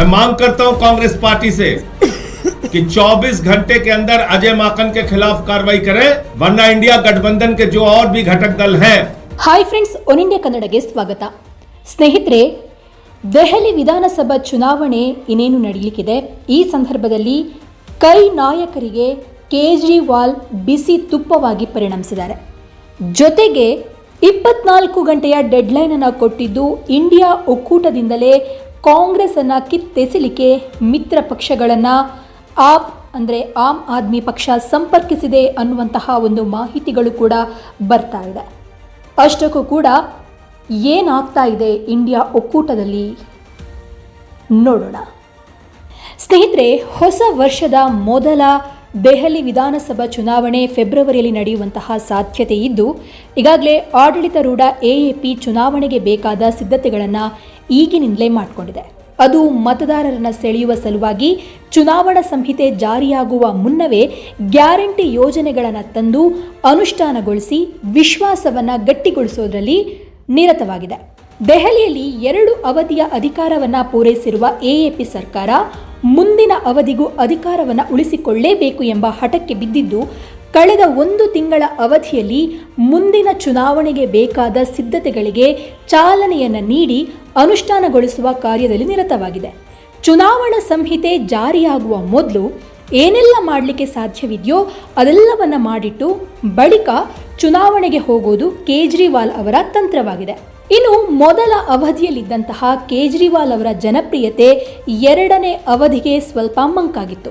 मैं मांग करता हूं कांग्रेस पार्टी से कि 24 घंटे के अंदर अजय माकन के खिलाफ कार्रवाई करें वरना इंडिया गठबंधन के जो और भी घटक दल हैं ಹಾಯ್ ಫ್ರೆಂಡ್ಸ್ ಒನ್ ಇಂಡಿಯಾ ಕನ್ನಡಗೆ ಸ್ವಾಗತ ಸ್ನೇಹಿತರೆ ದೆಹಲಿ ವಿಧಾನಸಭಾ ಚುನಾವಣೆ ಇನ್ನೇನು ನಡೆಯಲಿಕ್ಕಿದೆ ಈ ಸಂದರ್ಭದಲ್ಲಿ ಕೈ ನಾಯಕರಿಗೆ ಕೇಜ್ರಿವಾಲ್ ಬಿಸಿ ತುಪ್ಪವಾಗಿ ಪರಿಣಮಿಸಿದ್ದಾರೆ ಜೊತೆಗೆ ಇಪ್ಪತ್ನಾಲ್ಕು ಗಂಟೆಯ ಡೆಡ್ಲೈನ್ ಅನ್ನು ಕೊಟ್ಟಿದ್ದು ಇಂಡಿಯಾ ಒಕ್ಕೂಟದಿಂದಲೇ ಕಾಂಗ್ರೆಸ್ ಅನ್ನ ಕಿತ್ತೆಸಲಿಕ್ಕೆ ಮಿತ್ರ ಪಕ್ಷಗಳನ್ನು ಆಪ್ ಅಂದರೆ ಆಮ್ ಆದ್ಮಿ ಪಕ್ಷ ಸಂಪರ್ಕಿಸಿದೆ ಅನ್ನುವಂತಹ ಒಂದು ಮಾಹಿತಿಗಳು ಕೂಡ ಬರ್ತಾ ಇದೆ. ಅಷ್ಟಕ್ಕೂ ಕೂಡ ಏನಾಗ್ತಾ ಇದೆ ಇಂಡಿಯಾ ಒಕ್ಕೂಟದಲ್ಲಿ? ನೋಡೋಣ. ಸ್ನೇಹಿತರೆ, ಹೊಸ ವರ್ಷದ ಮೊದಲ ದೆಹಲಿ ವಿಧಾನಸಭಾ ಚುನಾವಣೆ ಫೆಬ್ರವರಿಯಲ್ಲಿ ನಡೆಯುವಂತಹ ಸಾಧ್ಯತೆ ಇದ್ದು, ಈಗಾಗಲೇ ಆಡಳಿತಾರೂಢ ಎಎಪಿ ಚುನಾವಣೆಗೆ ಬೇಕಾದ ಸಿದ್ಧತೆಗಳನ್ನು ಈಗಿನಿಂದಲೇ ಮಾಡಿಕೊಂಡಿದೆ. ಅದು ಮತದಾರರನ್ನು ಸೆಳೆಯುವ ಸಲುವಾಗಿ ಚುನಾವಣಾ ಸಂಹಿತೆ ಜಾರಿಯಾಗುವ ಮುನ್ನವೇ ಗ್ಯಾರಂಟಿ ಯೋಜನೆಗಳನ್ನು ತಂದು ಅನುಷ್ಠಾನಗೊಳಿಸಿ ವಿಶ್ವಾಸವನ್ನು ಗಟ್ಟಿಗೊಳಿಸೋದರಲ್ಲಿ ನಿರತವಾಗಿದೆ. ದೆಹಲಿಯಲ್ಲಿ ಎರಡು ಅವಧಿಯ ಅಧಿಕಾರವನ್ನು ಪೂರೈಸಿರುವ ಎಎಪಿ ಸರ್ಕಾರ ಮುಂದಿನ ಅವಧಿಗೂ ಅಧಿಕಾರವನ್ನು ಉಳಿಸಿಕೊಳ್ಳೇಬೇಕು ಎಂಬ ಹಠಕ್ಕೆ ಬಿದ್ದಿದ್ದು, ಕಳೆದ ಒಂದು ತಿಂಗಳ ಅವಧಿಯಲ್ಲಿ ಮುಂದಿನ ಚುನಾವಣೆಗೆ ಬೇಕಾದ ಸಿದ್ಧತೆಗಳಿಗೆ ಚಾಲನೆಯನ್ನು ನೀಡಿ ಅನುಷ್ಠಾನಗೊಳಿಸುವ ಕಾರ್ಯದಲ್ಲಿ ನಿರತವಾಗಿದೆ. ಚುನಾವಣಾ ಸಂಹಿತೆ ಜಾರಿಯಾಗುವ ಮೊದಲು ಏನೆಲ್ಲ ಮಾಡಲಿಕ್ಕೆ ಸಾಧ್ಯವಿದೆಯೋ ಅದೆಲ್ಲವನ್ನು ಮಾಡಿಟ್ಟು ಬಳಿಕ ಚುನಾವಣೆಗೆ ಹೋಗೋದು ಕೇಜ್ರಿವಾಲ್ ಅವರ ತಂತ್ರವಾಗಿದೆ. ಇನ್ನು ಮೊದಲ ಅವಧಿಯಲ್ಲಿದ್ದಂತಹ ಕೇಜ್ರಿವಾಲ್ ಅವರ ಜನಪ್ರಿಯತೆ ಎರಡನೇ ಅವಧಿಗೆ ಸ್ವಲ್ಪ ಮಂಕಾಗಿತ್ತು.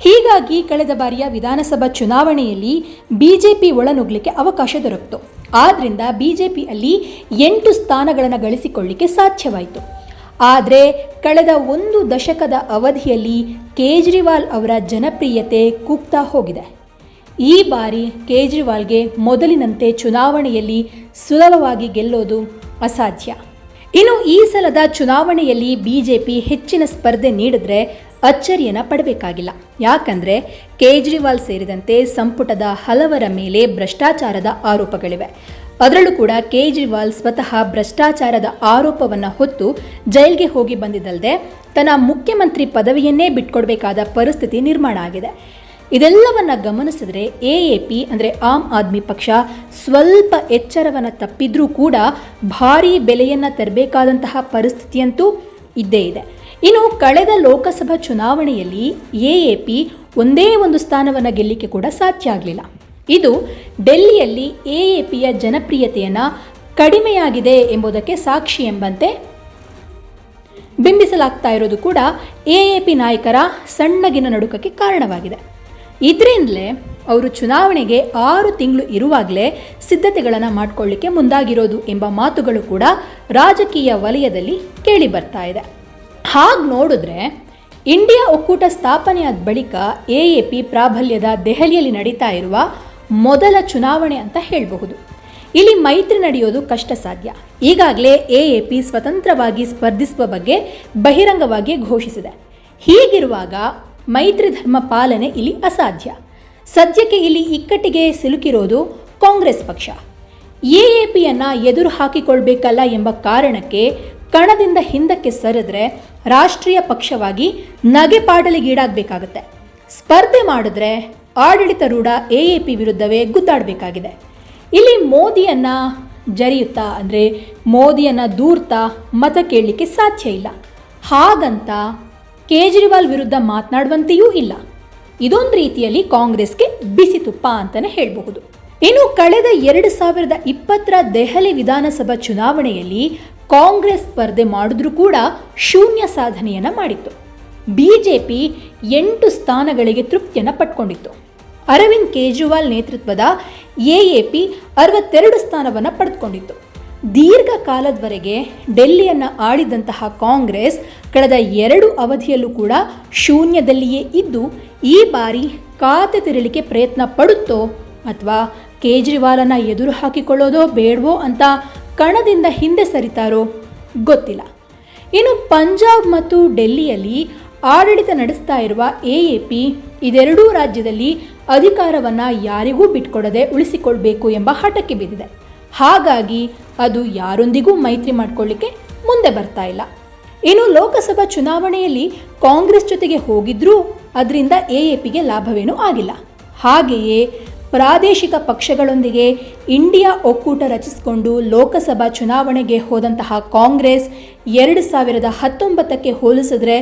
ಹೀಗಾಗಿ ಕಳೆದ ಬಾರಿಯ ವಿಧಾನಸಭಾ ಚುನಾವಣೆಯಲ್ಲಿ ಬಿಜೆಪಿ ಒಳನುಗ್ಲಿಕ್ಕೆ ಅವಕಾಶ ದೊರಕಿತು. ಆದ್ರಿಂದ ಬಿಜೆಪಿಯಲ್ಲಿ ಎಂಟು ಸ್ಥಾನಗಳನ್ನು ಗಳಿಸಿಕೊಳ್ಳಿಕ್ಕೆ ಸಾಧ್ಯವಾಯಿತು. ಆದರೆ ಕಳೆದ ಒಂದು ದಶಕದ ಅವಧಿಯಲ್ಲಿ ಕೇಜ್ರಿವಾಲ್ ಅವರ ಜನಪ್ರಿಯತೆ ಕುಗ್ತಾ ಹೋಗಿದೆ. ಈ ಬಾರಿ ಕೇಜ್ರಿವಾಲ್ಗೆ ಮೊದಲಿನಂತೆ ಚುನಾವಣೆಯಲ್ಲಿ ಸುಲಭವಾಗಿ ಗೆಲ್ಲೋದು ಅಸಾಧ್ಯ. ಇನ್ನು ಈ ಸಲದ ಚುನಾವಣೆಯಲ್ಲಿ ಬಿಜೆಪಿ ಹೆಚ್ಚಿನ ಸ್ಪರ್ಧೆ ನೀಡಿದ್ರೆ ಅಚ್ಚರಿಯನ್ನ ಪಡಬೇಕಾಗಿಲ್ಲ. ಯಾಕಂದ್ರೆ ಕೇಜ್ರಿವಾಲ್ ಸೇರಿದಂತೆ ಸಂಪುಟದ ಹಲವರ ಮೇಲೆ ಭ್ರಷ್ಟಾಚಾರದ ಆರೋಪಗಳಿವೆ. ಅದರಲ್ಲೂ ಕೂಡ ಕೇಜ್ರಿವಾಲ್ ಸ್ವತಃ ಭ್ರಷ್ಟಾಚಾರದ ಆರೋಪವನ್ನು ಹೊತ್ತು ಜೈಲ್ಗೆ ಹೋಗಿ ಬಂದಿದ್ದಲ್ಲದೆ ತನ್ನ ಮುಖ್ಯಮಂತ್ರಿ ಪದವಿಯನ್ನೇ ಬಿಟ್ಕೊಡ್ಬೇಕಾದ ಪರಿಸ್ಥಿತಿ ನಿರ್ಮಾಣ ಆಗಿದೆ. ಇದೆಲ್ಲವನ್ನ ಗಮನಿಸಿದ್ರೆ ಎ ಎ ಪಿ ಅಂದರೆ ಆಮ್ ಆದ್ಮಿ ಪಕ್ಷ ಸ್ವಲ್ಪ ಎಚ್ಚರವನ್ನು ತಪ್ಪಿದ್ರೂ ಕೂಡ ಭಾರೀ ಬೆಲೆಯನ್ನು ತರಬೇಕಾದಂತಹ ಪರಿಸ್ಥಿತಿಯಂತೂ ಇದ್ದೇ ಇದೆ. ಇನ್ನು ಕಳೆದ ಲೋಕಸಭಾ ಚುನಾವಣೆಯಲ್ಲಿ ಎಎಪಿ ಒಂದೇ ಒಂದು ಸ್ಥಾನವನ್ನು ಗೆಲ್ಲಿಕ್ಕೆ ಕೂಡ ಸಾಧ್ಯ ಆಗಲಿಲ್ಲ. ಇದು ಡೆಲ್ಲಿಯಲ್ಲಿ ಎ ಎ ಪಿಯ ಜನಪ್ರಿಯತೆಯನ್ನು ಕಡಿಮೆಯಾಗಿದೆ ಎಂಬುದಕ್ಕೆ ಸಾಕ್ಷಿ ಎಂಬಂತೆ ಬಿಂಬಿಸಲಾಗ್ತಾ ಇರೋದು ಕೂಡ ಎ ಎ ಪಿ ನಾಯಕರ ಸಣ್ಣಗಿನ ನಡುಕಕ್ಕೆ ಕಾರಣವಾಗಿದೆ. ಇದರಿಂದಲೇ ಅವರು ಚುನಾವಣೆಗೆ ಆರು ತಿಂಗಳು ಇರುವಾಗಲೇ ಸಿದ್ಧತೆಗಳನ್ನು ಮಾಡಿಕೊಳ್ಳಿಕ್ಕೆ ಮುಂದಾಗಿರೋದು ಎಂಬ ಮಾತುಗಳು ಕೂಡ ರಾಜಕೀಯ ವಲಯದಲ್ಲಿ ಕೇಳಿ ಬರ್ತಾ ಇದೆ. ಹಾಗೆ ನೋಡಿದ್ರೆ ಇಂಡಿಯಾ ಒಕ್ಕೂಟ ಸ್ಥಾಪನೆಯಾದ ಬಳಿಕ ಎ ಎ ಪಿ ಪ್ರಾಬಲ್ಯದ ದೆಹಲಿಯಲ್ಲಿ ನಡೀತಾ ಇರುವ ಮೊದಲ ಚುನಾವಣೆ ಅಂತ ಹೇಳಬಹುದು. ಇಲ್ಲಿ ಮೈತ್ರಿ ನಡೆಯೋದು ಕಷ್ಟ ಸಾಧ್ಯ. ಈಗಾಗಲೇ ಎ ಪಿ ಸ್ವತಂತ್ರವಾಗಿ ಸ್ಪರ್ಧಿಸುವ ಬಗ್ಗೆ ಬಹಿರಂಗವಾಗಿ ಘೋಷಿಸಿದೆ. ಹೀಗಿರುವಾಗ ಮೈತ್ರಿ ಧರ್ಮ ಪಾಲನೆ ಇಲ್ಲಿ ಅಸಾಧ್ಯ. ಸದ್ಯಕ್ಕೆ ಇಲ್ಲಿ ಇಕ್ಕಟ್ಟಿಗೆ ಸಿಲುಕಿರೋದು ಕಾಂಗ್ರೆಸ್ ಪಕ್ಷ. ಎಎಪಿಯನ್ನು ಎದುರು ಹಾಕಿಕೊಳ್ಬೇಕಲ್ಲ ಎಂಬ ಕಾರಣಕ್ಕೆ ಕಣದಿಂದ ಹಿಂದಕ್ಕೆ ಸರಿದ್ರೆ ರಾಷ್ಟ್ರೀಯ ಪಕ್ಷವಾಗಿ ನಗೆಪಾಟಲಿಗೀಡಾಗಬೇಕಾಗತ್ತೆ ಸ್ಪರ್ಧೆ ಮಾಡಿದ್ರೆ ಆಡಳಿತಾರೂಢ ಎಎಪಿ ವಿರುದ್ಧವೇ ಗುದ್ದಾಡಬೇಕಾಗಿದೆ. ಇಲ್ಲಿ ಮೋದಿಯನ್ನ ಜರಿಯುತ್ತಾ ಅಂದರೆ ಮೋದಿಯನ್ನ ದೂರ್ತಾ ಮತ ಕೇಳಲಿಕ್ಕೆ ಸಾಧ್ಯ ಇಲ್ಲ. ಹಾಗಂತ ಕೇಜ್ರಿವಾಲ್ ವಿರುದ್ಧ ಮಾತನಾಡುವಂತೆಯೂ ಇಲ್ಲ. ಇದೊಂದು ರೀತಿಯಲ್ಲಿ ಕಾಂಗ್ರೆಸ್ಗೆ ಬಿಸಿ ತುಪ್ಪ ಅಂತಲೇ ಹೇಳಬಹುದು. ಇನ್ನು ಕಳೆದ ಎರಡು ಸಾವಿರದ ಇಪ್ಪತ್ತರ ದೆಹಲಿ ವಿಧಾನಸಭಾ ಚುನಾವಣೆಯಲ್ಲಿ ಕಾಂಗ್ರೆಸ್ ಸ್ಪರ್ಧೆ ಮಾಡಿದ್ರೂ ಕೂಡ ಶೂನ್ಯ ಸಾಧನೆಯನ್ನು ಮಾಡಿತ್ತು. ಬಿಜೆಪಿ ಎಂಟು ಸ್ಥಾನಗಳಿಗೆ ತೃಪ್ತಿಯನ್ನು ಪಟ್ಕೊಂಡಿತ್ತು ಅರವಿಂದ್ ಕೇಜ್ರಿವಾಲ್ ನೇತೃತ್ವದ ಎಎಪಿ ಅರವತ್ತೆರಡು ಸ್ಥಾನವನ್ನು ಪಡೆದುಕೊಂಡಿತ್ತು. ದೀರ್ಘಕಾಲದವರೆಗೆ ಡೆಲ್ಲಿಯನ್ನು ಆಳಿದಂತಹ ಕಾಂಗ್ರೆಸ್ ಕಳೆದ ಎರಡು ಅವಧಿಯಲ್ಲೂ ಕೂಡ ಶೂನ್ಯದಲ್ಲಿಯೇ ಇದ್ದು, ಈ ಬಾರಿ ಖಾತೆ ತೆರಳಿಕೆ ಪ್ರಯತ್ನ ಪಡುತ್ತೋ ಅಥವಾ ಕೇಜ್ರಿವಾಲನ್ನು ಎದುರು ಹಾಕಿಕೊಳ್ಳೋದೋ ಬೇಡವೋ ಅಂತ ಕಣದಿಂದ ಹಿಂದೆ ಸರಿತಾರೋ ಗೊತ್ತಿಲ್ಲ. ಇನ್ನು ಪಂಜಾಬ್ ಮತ್ತು ಡೆಲ್ಲಿಯಲ್ಲಿ ಆಡಳಿತ ನಡೆಸ್ತಾ ಇರುವ ಎ ಎ ಪಿ ಇದೆರಡೂ ರಾಜ್ಯದಲ್ಲಿ ಅಧಿಕಾರವನ್ನು ಯಾರಿಗೂ ಬಿಟ್ಕೊಡದೆ ಉಳಿಸಿಕೊಳ್ಬೇಕು ಎಂಬ ಹಠಕ್ಕೆ ಬಿದ್ದಿದೆ. ಹಾಗಾಗಿ ಅದು ಯಾರೊಂದಿಗೂ ಮೈತ್ರಿ ಮಾಡಿಕೊಳ್ಳಿಕ್ಕೆ ಮುಂದೆ ಬರ್ತಾ ಇಲ್ಲ. ಇನ್ನು ಲೋಕಸಭಾ ಚುನಾವಣೆಯಲ್ಲಿ ಕಾಂಗ್ರೆಸ್ ಜೊತೆಗೆ ಹೋಗಿದ್ರೂ ಅದರಿಂದ ಎ ಎ ಪಿಗೆ ಲಾಭವೇನೂ ಆಗಿಲ್ಲ. ಹಾಗೆಯೇ ಪ್ರಾದೇಶಿಕ ಪಕ್ಷಗಳೊಂದಿಗೆ ಇಂಡಿಯಾ ಒಕ್ಕೂಟ ರಚಿಸಿಕೊಂಡು ಲೋಕಸಭಾ ಚುನಾವಣೆಗೆ ಹೋದಂತಹ ಕಾಂಗ್ರೆಸ್ ಎರಡು ಸಾವಿರದ ಹತ್ತೊಂಬತ್ತಕ್ಕೆ ಹೋಲಿಸಿದ್ರೆ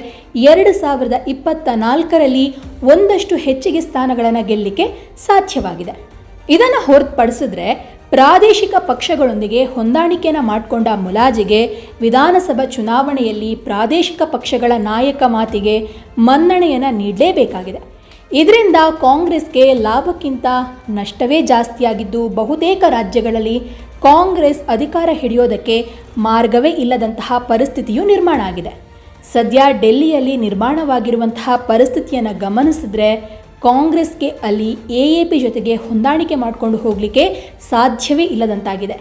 ಎರಡು ಸಾವಿರದ ಇಪ್ಪತ್ತ ನಾಲ್ಕರಲ್ಲಿ ಒಂದಷ್ಟು ಹೆಚ್ಚಿಗೆ ಸ್ಥಾನಗಳನ್ನು ಗೆಲ್ಲಲಿಕ್ಕೆ ಸಾಧ್ಯವಾಗಿದೆ. ಇದನ್ನು ಹೊರತುಪಡಿಸಿದ್ರೆ ಪ್ರಾದೇಶಿಕ ಪಕ್ಷಗಳೊಂದಿಗೆ ಹೊಂದಾಣಿಕೆನ ಮಾಡಿಕೊಂಡ ಮುಲಾಜಿಗೆ ವಿಧಾನಸಭಾ ಚುನಾವಣೆಯಲ್ಲಿ ಪ್ರಾದೇಶಿಕ ಪಕ್ಷಗಳ ನಾಯಕ ಮಾತಿಗೆ ಮನ್ನಣೆಯನ್ನು ನೀಡಲೇಬೇಕಾಗಿದೆ. ಇದರಿಂದ ಕಾಂಗ್ರೆಸ್ಗೆ ಲಾಭಕ್ಕಿಂತ ನಷ್ಟವೇ ಜಾಸ್ತಿಯಾಗಿದ್ದು ಬಹುತೇಕ ರಾಜ್ಯಗಳಲ್ಲಿ ಕಾಂಗ್ರೆಸ್ ಅಧಿಕಾರ ಹಿಡಿಯೋದಕ್ಕೆ ಮಾರ್ಗವೇ ಇಲ್ಲದಂತಹ ಪರಿಸ್ಥಿತಿಯು ನಿರ್ಮಾಣ ಆಗಿದೆ. ಸದ್ಯ ಡೆಲ್ಲಿಯಲ್ಲಿ ನಿರ್ಮಾಣವಾಗಿರುವಂತಹ ಪರಿಸ್ಥಿತಿಯನ್ನು ಗಮನಿಸಿದ್ರೆ ಕಾಂಗ್ರೆಸ್ಗೆ ಅಲ್ಲಿ ಎ ಎ ಪಿ ಜೊತೆಗೆ ಹೊಂದಾಣಿಕೆ ಮಾಡಿಕೊಂಡು ಹೋಗಲಿಕ್ಕೆ ಸಾಧ್ಯವೇ ಇಲ್ಲದಂತಾಗಿದೆ.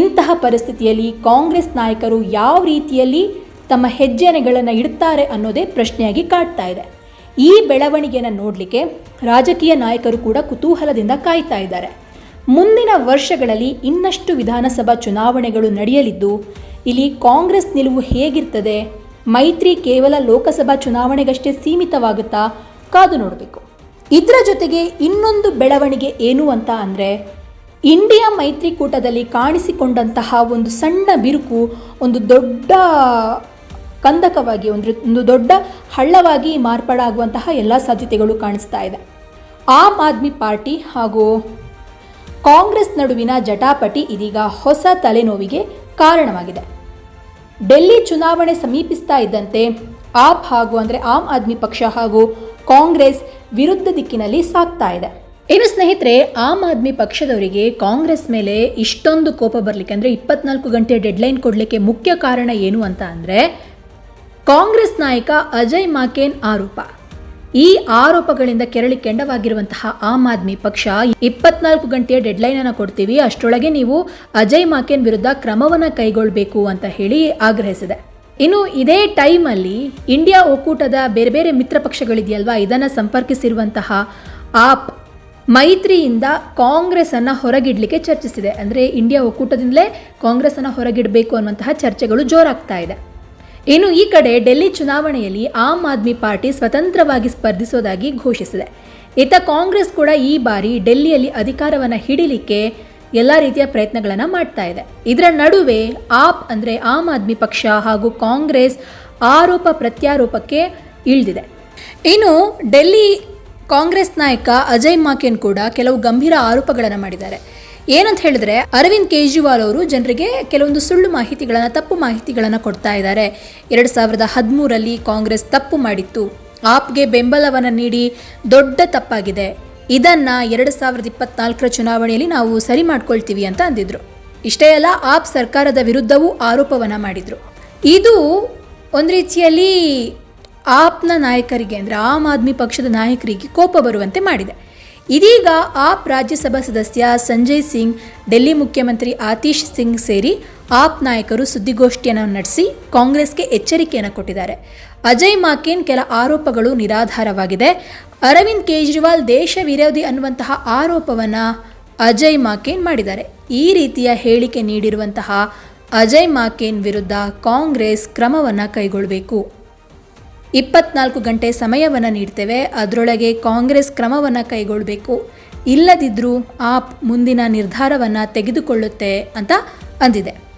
ಇಂತಹ ಪರಿಸ್ಥಿತಿಯಲ್ಲಿ ಕಾಂಗ್ರೆಸ್ ನಾಯಕರು ಯಾವ ರೀತಿಯಲ್ಲಿ ತಮ್ಮ ಹೆಜ್ಜೆನೆಗಳನ್ನು ಇಡ್ತಾರೆ ಅನ್ನೋದೇ ಪ್ರಶ್ನೆಯಾಗಿ ಕಾಡ್ತಾ ಇದೆ. ಈ ಬೆಳವಣಿಗೆಯನ್ನು ನೋಡಲಿಕ್ಕೆ ರಾಜಕೀಯ ನಾಯಕರು ಕೂಡ ಕುತೂಹಲದಿಂದ ಕಾಯ್ತಾ ಇದ್ದಾರೆ. ಮುಂದಿನ ವರ್ಷಗಳಲ್ಲಿ ಇನ್ನಷ್ಟು ವಿಧಾನಸಭಾ ಚುನಾವಣೆಗಳು ನಡೆಯಲಿದ್ದು, ಇಲ್ಲಿ ಕಾಂಗ್ರೆಸ್ ನಿಲುವು ಹೇಗಿರ್ತದೆ, ಮೈತ್ರಿ ಕೇವಲ ಲೋಕಸಭಾ ಚುನಾವಣೆಗಷ್ಟೇ ಸೀಮಿತವಾಗುತ್ತಾ ಕಾದು ನೋಡಬೇಕು. ಇದರ ಜೊತೆಗೆ ಇನ್ನೊಂದು ಬೆಳವಣಿಗೆ ಏನು ಅಂತ ಅಂದರೆ, ಇಂಡಿಯಾ ಮೈತ್ರಿಕೂಟದಲ್ಲಿ ಕಾಣಿಸಿಕೊಂಡಂತಹ ಒಂದು ಸಣ್ಣ ಬಿರುಕು, ಒಂದು ದೊಡ್ಡ ಕಂದಕವಾಗಿ, ಒಂದು ಒಂದು ದೊಡ್ಡ ಹಳ್ಳವಾಗಿ ಮಾರ್ಪಾಡಾಗುವಂತಹ ಎಲ್ಲ ಸಾಧ್ಯತೆಗಳು ಕಾಣಿಸ್ತಾ ಇದೆ. ಆಮ್ ಆದ್ಮಿ ಪಾರ್ಟಿ ಹಾಗೂ ಕಾಂಗ್ರೆಸ್ ನಡುವಿನ ಜಟಾಪಟಿ ಇದೀಗ ಹೊಸ ತಲೆನೋವಿಗೆ ಕಾರಣವಾಗಿದೆ. ಡೆಲ್ಲಿ ಚುನಾವಣೆ ಸಮೀಪಿಸ್ತಾ ಇದ್ದಂತೆ ಆಪ್ ಹಾಗೂ, ಅಂದರೆ ಆಮ್ ಆದ್ಮಿ ಪಕ್ಷ ಹಾಗೂ ಕಾಂಗ್ರೆಸ್ ವಿರುದ್ಧ ದಿಕ್ಕಿನಲ್ಲಿ ಸಾಗ್ತಾ ಇದೆ. ಇನ್ನು ಸ್ನೇಹಿತರೆ, ಆಮ್ ಆದ್ಮಿ ಪಕ್ಷದವರಿಗೆ ಕಾಂಗ್ರೆಸ್ ಮೇಲೆ ಇಷ್ಟೊಂದು ಕೋಪ ಬರಲಿಕ್ಕೆ ಅಂದರೆ ಇಪ್ಪತ್ನಾಲ್ಕು ಗಂಟೆ ಡೆಡ್ಲೈನ್ ಕೊಡಲಿಕ್ಕೆ ಮುಖ್ಯ ಕಾರಣ ಏನು ಅಂತ ಅಂದರೆ, ಕಾಂಗ್ರೆಸ್ ನಾಯಕ ಅಜಯ್ ಮಾಕೇನ್ ಆರೋಪ. ಈ ಆರೋಪಗಳಿಂದ ಕೆರಳಿ ಕೆಂಡವಾಗಿರುವಂತಹ ಆಮ್ ಆದ್ಮಿ ಪಕ್ಷ ಇಪ್ಪತ್ನಾಲ್ಕು ಗಂಟೆಯ ಡೆಡ್ಲೈನ್ ಅನ್ನು ಕೊಡ್ತೀವಿ ಅಷ್ಟರೊಳಗೆ ನೀವು ಅಜಯ್ ಮಾಕೇನ್ ವಿರುದ್ಧ ಕ್ರಮವನ್ನು ಕೈಗೊಳ್ಳಬೇಕು ಅಂತ ಹೇಳಿ ಆಗ್ರಹಿಸಿದೆ. ಇನ್ನು ಇದೇ ಟೈಮಲ್ಲಿ ಇಂಡಿಯಾ ಒಕ್ಕೂಟದ ಬೇರೆ ಬೇರೆ ಮಿತ್ರ ಪಕ್ಷಗಳಿದೆಯಲ್ವಾ? ಇದನ್ನು ಸಂಪರ್ಕಿಸಿರುವಂತಹ ಆಪ್ ಮೈತ್ರಿಯಿಂದ ಕಾಂಗ್ರೆಸ್ ಅನ್ನ ಹೊರಗಿಡ್ಲಿಕ್ಕೆ ಚರ್ಚಿಸಿದೆ. ಅಂದರೆ ಇಂಡಿಯಾ ಒಕ್ಕೂಟದಿಂದಲೇ ಕಾಂಗ್ರೆಸ್ ಅನ್ನ ಹೊರಗಿಡಬೇಕು ಅನ್ನುವಂತಹ ಚರ್ಚೆಗಳು ಜೋರಾಗ್ತಾ ಇದೆ. ಇನ್ನು ಈ ಕಡೆ ಡೆಲ್ಲಿ ಚುನಾವಣೆಯಲ್ಲಿ ಆಮ್ ಆದ್ಮಿ ಪಾರ್ಟಿ ಸ್ವತಂತ್ರವಾಗಿ ಸ್ಪರ್ಧಿಸೋದಾಗಿ ಘೋಷಿಸಿದೆ. ಇತ್ತ ಕಾಂಗ್ರೆಸ್ ಕೂಡ ಈ ಬಾರಿ ಡೆಲ್ಲಿಯಲ್ಲಿ ಅಧಿಕಾರವನ್ನು ಹಿಡಿಲಿಕ್ಕೆ ಎಲ್ಲ ರೀತಿಯ ಪ್ರಯತ್ನಗಳನ್ನು ಮಾಡ್ತಾ ಇದೆ. ಇದರ ನಡುವೆ ಆಪ್ ಅಂದರೆ ಆಮ್ ಆದ್ಮಿ ಪಕ್ಷ ಹಾಗೂ ಕಾಂಗ್ರೆಸ್ ಆರೋಪ ಪ್ರತ್ಯಾರೋಪಕ್ಕೆ ಇಳಿದಿದೆ. ಇನ್ನು ಡೆಲ್ಲಿ ಕಾಂಗ್ರೆಸ್ ನಾಯಕ ಅಜಯ್ ಮಾಕೆನ್ ಕೂಡ ಕೆಲವು ಗಂಭೀರ ಆರೋಪಗಳನ್ನು ಮಾಡಿದ್ದಾರೆ. ಏನಂತ ಹೇಳಿದ್ರೆ ಅರವಿಂದ್ ಕೇಜ್ರಿವಾಲ್ ಅವರು ಜನರಿಗೆ ಕೆಲವೊಂದು ಸುಳ್ಳು ಮಾಹಿತಿಗಳನ್ನು, ತಪ್ಪು ಮಾಹಿತಿಗಳನ್ನು ಕೊಡ್ತಾ ಇದ್ದಾರೆ. ಎರಡು ಸಾವಿರದ ಹದಿಮೂರಲ್ಲಿ ಕಾಂಗ್ರೆಸ್ ತಪ್ಪು ಮಾಡಿತ್ತು. ಆಪ್ಗೆ ಬೆಂಬಲವನ್ನು ನೀಡಿ ದೊಡ್ಡ ತಪ್ಪಾಗಿದೆ. ಇದನ್ನ ಎರಡು ಸಾವಿರದ ಇಪ್ಪತ್ನಾಲ್ಕರ ಚುನಾವಣೆಯಲ್ಲಿ ನಾವು ಸರಿ ಮಾಡ್ಕೊಳ್ತೀವಿ ಅಂತ ಅಂದಿದ್ರು. ಇಷ್ಟೇ ಅಲ್ಲ, ಆಪ್ ಸರ್ಕಾರದ ವಿರುದ್ಧವೂ ಆರೋಪವನ್ನು ಮಾಡಿದ್ರು. ಇದು ಒಂದು ರೀತಿಯಲ್ಲಿ ಆಪ್ನ ನಾಯಕರಿಗೆ, ಅಂದರೆ ಆಮ್ ಆದ್ಮಿ ಪಕ್ಷದ ನಾಯಕರಿಗೆ ಕೋಪ ಬರುವಂತೆ ಮಾಡಿದೆ. ಇದೀಗ ಆಪ್ ರಾಜ್ಯಸಭಾ ಸದಸ್ಯ ಸಂಜಯ್ ಸಿಂಗ್, ಡೆಲ್ಲಿ ಮುಖ್ಯಮಂತ್ರಿ ಆತೀಶ್ ಸಿಂಗ್ ಸೇರಿ ಆಪ್ ನಾಯಕರು ಸುದ್ದಿಗೋಷ್ಠಿಯನ್ನು ನಡೆಸಿ ಕಾಂಗ್ರೆಸ್ಗೆ ಎಚ್ಚರಿಕೆಯನ್ನು ಕೊಟ್ಟಿದ್ದಾರೆ. ಅಜಯ್ ಮಾಕೇನ್ ಕೆಲ ಆರೋಪಗಳು ನಿರಾಧಾರವಾಗಿದೆ. ಅರವಿಂದ್ ಕೇಜ್ರಿವಾಲ್ ದೇಶ ವಿರೋಧಿ ಅನ್ನುವಂತಹ ಆರೋಪವನ್ನು ಅಜಯ್ ಮಾಕೇನ್ ಮಾಡಿದ್ದಾರೆ. ಈ ರೀತಿಯ ಹೇಳಿಕೆ ನೀಡಿರುವಂತಹ ಅಜಯ್ ಮಾಕೇನ್ ವಿರುದ್ಧ ಕಾಂಗ್ರೆಸ್ ಕ್ರಮವನ್ನು ಕೈಗೊಳ್ಳಬೇಕು ಇಪ್ಪತ್ನಾಲ್ಕು ಗಂಟೆ ಸಮಯವನ್ನು ನೀಡ್ತೇವೆ. ಅದರೊಳಗೆ ಕಾಂಗ್ರೆಸ್ ಕ್ರಮವನ್ನು ಕೈಗೊಳ್ಳಬೇಕು ಇಲ್ಲದಿದ್ದರೂ ಆಪ್ ಮುಂದಿನ ನಿರ್ಧಾರವನ್ನು ತೆಗೆದುಕೊಳ್ಳುತ್ತೆ ಅಂತ ಅಂದಿದೆ.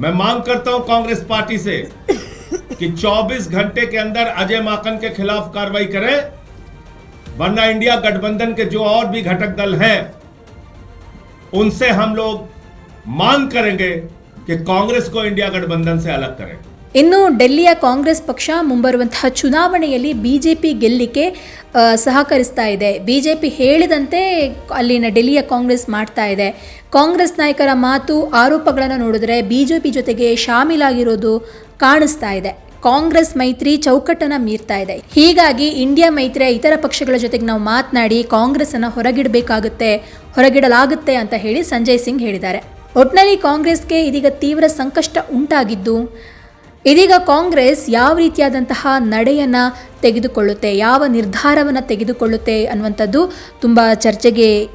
मैं मांग करता हूँ कांग्रेस पार्टी से कि 24 घंटे के अंदर अजय माकन के खिलाफ कार्रवाई करें, वरना इंडिया गठबंधन के जो और भी घटक दल हैं, उनसे हम लोग मांग करेंगे कि कांग्रेस को इंडिया गठबंधन से अलग करें। ಇನ್ನು ಡೆಲ್ಲಿಯ ಕಾಂಗ್ರೆಸ್ ಪಕ್ಷ ಮುಂಬರುವಂತಹ ಚುನಾವಣೆಯಲ್ಲಿ ಬಿಜೆಪಿ ಗೆಲ್ಲಿಕ್ಕೆ ಗೆಲ್ಲಿಕೆ ಸಹಕರಿಸ್ತಾ ಇದೆ. ಬಿಜೆಪಿ ಹೇಳಿದಂತೆ ಅಲ್ಲಿನ ಡೆಲ್ಲಿಯ ಕಾಂಗ್ರೆಸ್ ಮಾಡ್ತಾ ಇದೆ. ಕಾಂಗ್ರೆಸ್ ನಾಯಕರ ಮಾತು, ಆರೋಪಗಳನ್ನು ನೋಡಿದ್ರೆ ಬಿಜೆಪಿ ಜೊತೆಗೆ ಶಾಮೀಲಾಗಿರೋದು ಕಾಣಿಸ್ತಾ ಇದೆ. ಕಾಂಗ್ರೆಸ್ ಮೈತ್ರಿ ಚೌಕಟ್ಟನ್ನು ಮೀರ್ತಾ ಇದೆ. ಹೀಗಾಗಿ ಇಂಡಿಯಾ ಮೈತ್ರಿಯ ಇತರ ಪಕ್ಷಗಳ ಜೊತೆಗೆ ನಾವು ಮಾತನಾಡಿ ಕಾಂಗ್ರೆಸ್ ಅನ್ನು ಹೊರಗಿಡಬೇಕಾಗುತ್ತೆ, ಹೊರಗಿಡಲಾಗುತ್ತೆ ಅಂತ ಹೇಳಿ ಸಂಜಯ್ ಸಿಂಗ್ ಹೇಳಿದ್ದಾರೆ. ಒಟ್ನಲ್ಲಿ ಕಾಂಗ್ರೆಸ್ಗೆ ಇದೀಗ ತೀವ್ರ ಸಂಕಷ್ಟ ಉಂಟಾಗಿದ್ದು ಇದೀಗ ಕಾಂಗ್ರೆಸ್ ಯಾವ ರೀತಿಯಾದಂತಹ ನಡೆಯನ್ನು ತೆಗೆದುಕೊಳ್ಳುತ್ತೆ, ಯಾವ ನಿರ್ಧಾರವನ್ನು ತೆಗೆದುಕೊಳ್ಳುತ್ತೆ ಅನ್ನುವಂಥದ್ದು ತುಂಬ ಚರ್ಚೆಗೆ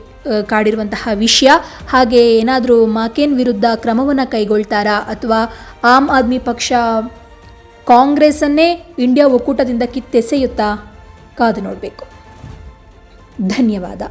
ಕಾಡಿರುವಂತಹ ವಿಷಯ. ಹಾಗೆ ಏನಾದರೂ ಮಾಕೇನ್ ವಿರುದ್ಧ ಕ್ರಮವನ್ನು ಕೈಗೊಳ್ತಾರಾ ಅಥವಾ ಆಮ್ ಆದ್ಮಿ ಪಕ್ಷ ಕಾಂಗ್ರೆಸ್ಸನ್ನೇ ಇಂಡಿಯಾ ಒಕ್ಕೂಟದಿಂದ ಕಿತ್ತೆಸೆಯುತ್ತಾ? ಕಾದು ನೋಡಬೇಕು. ಧನ್ಯವಾದ.